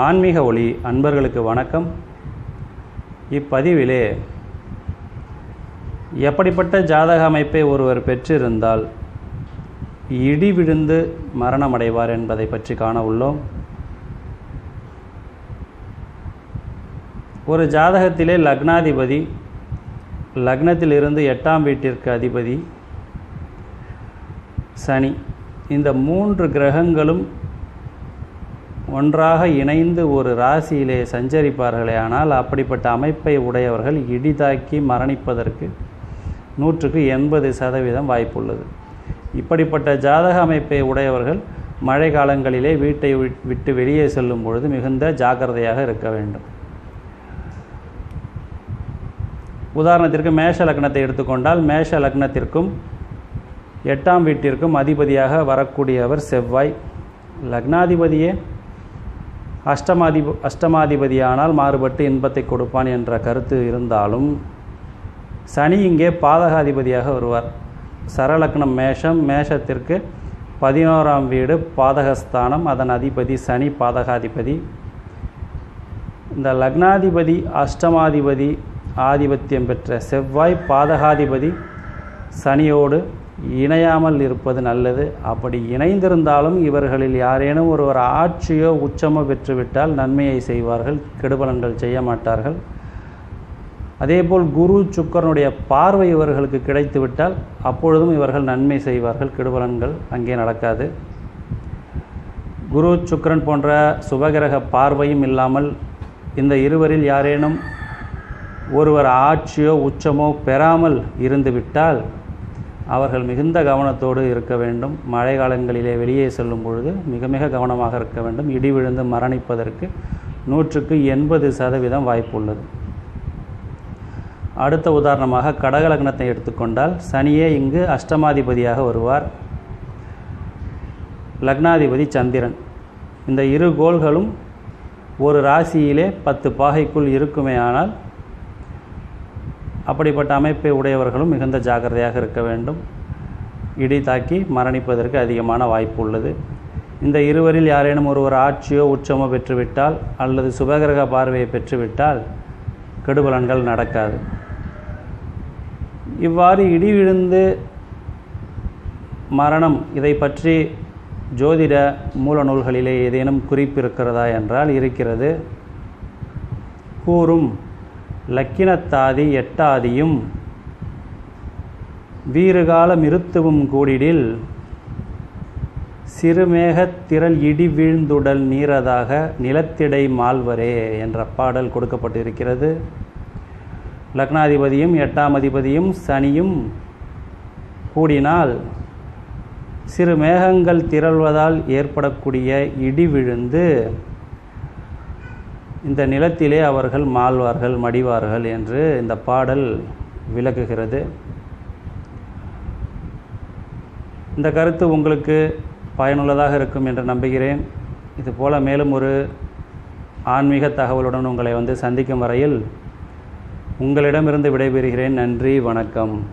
ஆன்மீக ஒளி அன்பர்களுக்கு வணக்கம். இப்பதிவிலே எப்படிப்பட்ட ஜாதக அமைப்பை ஒருவர் பெற்றிருந்தால் இடி விழுந்து மரணமடைவார் என்பதை பற்றி காண உள்ளோம். ஒரு ஜாதகத்திலே லக்னாதிபதி லக்னத்திலிருந்து எட்டாம் வீட்டிற்கு அதிபதி சனி. இந்த மூன்று கிரகங்களும் ஒன்றாக இணைந்து ஒரு ராசியிலே சஞ்சரிப்பார்களே ஆனால் அப்படிப்பட்ட அமைப்பை உடையவர்கள் இடிதாக்கி மரணிப்பதற்கு நூற்றுக்கு எண்பது சதவீதம் வாய்ப்புள்ளது. இப்படிப்பட்ட ஜாதக அமைப்பை உடையவர்கள் மழை காலங்களிலே வீட்டை விட்டு வெளியே செல்லும் பொழுது மிகுந்த ஜாக்கிரதையாக இருக்க வேண்டும். உதாரணத்திற்கு மேஷ லக்னத்தை எடுத்துக்கொண்டால் மேஷ லக்னத்திற்கும் எட்டாம் வீட்டிற்கும் அதிபதியாக வரக்கூடியவர் செவ்வாய். லக்னாதிபதியே அஷ்டமாதி அஷ்டமாதிபதியானால் மாறுபட்டு இன்பத்தை கொடுப்பான் என்ற கருத்து இருந்தாலும் சனி இங்கே பாதகாதிபதியாக வருவார். சரலக்னம் மேஷம் மேஷத்திற்கு பதினோராம் வீடு பாதகஸ்தானம் அதன் அதிபதி சனி பாதகாதிபதி. இந்த லக்னாதிபதி அஷ்டமாதிபதி ஆதிபத்தியம் பெற்ற செவ்வாய் பாதகாதிபதி. சனியோடு இணையாமல் இருப்பது நல்லது. அப்படி இணைந்திருந்தாலும் இவர்களில் யாரேனும் ஒருவர் ஆட்சியோ உச்சமோ பெற்றுவிட்டால் நன்மையை செய்வார்கள் கெடுபலன்கள் செய்ய மாட்டார்கள். அதேபோல் குரு சுக்கரனுடைய பார்வை இவர்களுக்கு கிடைத்துவிட்டால் அப்பொழுதும் இவர்கள் நன்மை செய்வார்கள் கெடுபலன்கள் அங்கே நடக்காது. குரு சுக்கரன் போன்ற சுபகிரக பார்வையும் இல்லாமல் இந்த இருவரில் யாரேனும் ஒருவர் ஆட்சியோ உச்சமோ பெறாமல் இருந்துவிட்டால் அவர்கள் மிகுந்த கவனத்தோடு இருக்க வேண்டும். மழை காலங்களிலே வெளியே செல்லும் பொழுது மிக மிக கவனமாக இருக்க வேண்டும். இடி விழுந்து மரணிப்பதற்கு நூற்றுக்கு எண்பது சதவீதம் வாய்ப்பு உள்ளது அடுத்த உதாரணமாக கடகலக்னத்தை எடுத்துக்கொண்டால் சனியே இங்கு அஷ்டமாதிபதியாக வருவார். லக்னாதிபதி சந்திரன். இந்த இரு கோள்களும் ஒரு ராசியிலே பத்து பாகைக்குள் இருக்குமே ஆனால் அப்படிப்பட்ட அமைப்பை உடையவர்களும் மிகுந்த ஜாக்கிரதையாக இருக்க வேண்டும். இடி தாக்கி மரணிப்பதற்கு அதிகமான வாய்ப்பு உள்ளது. இந்த இருவரில் யாரேனும் ஒருவர் ஆட்சியோ உச்சமோ பெற்றுவிட்டால் அல்லது சுபகிரக பார்வையை பெற்றுவிட்டால் கெடுபலன்கள் நடக்காது. இவ்வாறு இடி விழுந்து மரணம் இதை பற்றி ஜோதிட மூல நூல்களிலே ஏதேனும் குறிப்பு இருக்கிறதா என்றால் இருக்கிறது. கூறும் லக்கினத்தாதி எட்டாதியும் வீறுகால மிருத்துவும் கூடிடில் சிறுமேகத் திரள் இடி வீழ்ந்துடல் நீரதாக நிலத்திடை மால்வரே என்ற பாடல் கொடுக்கப்பட்டிருக்கிறது. லக்னாதிபதியும் எட்டாம் அதிபதியும் சனியும் கூடினால் சிறு மேகங்கள் திரள்வதால் ஏற்படக்கூடிய இடி விழுந்து இந்த நிலத்திலே அவர்கள் மாழ்வார்கள் மடிவார்கள் என்று இந்த பாடல் விளக்குகிறது. இந்த கருத்து உங்களுக்கு பயனுள்ளதாக இருக்கும் என்று நம்புகிறேன். இதுபோல் மேலும் ஒரு ஆன்மீக தகவலுடன் உங்களை வந்து சந்திக்கும் வரையில் உங்களிடமிருந்து விடைபெறுகிறேன். நன்றி வணக்கம்.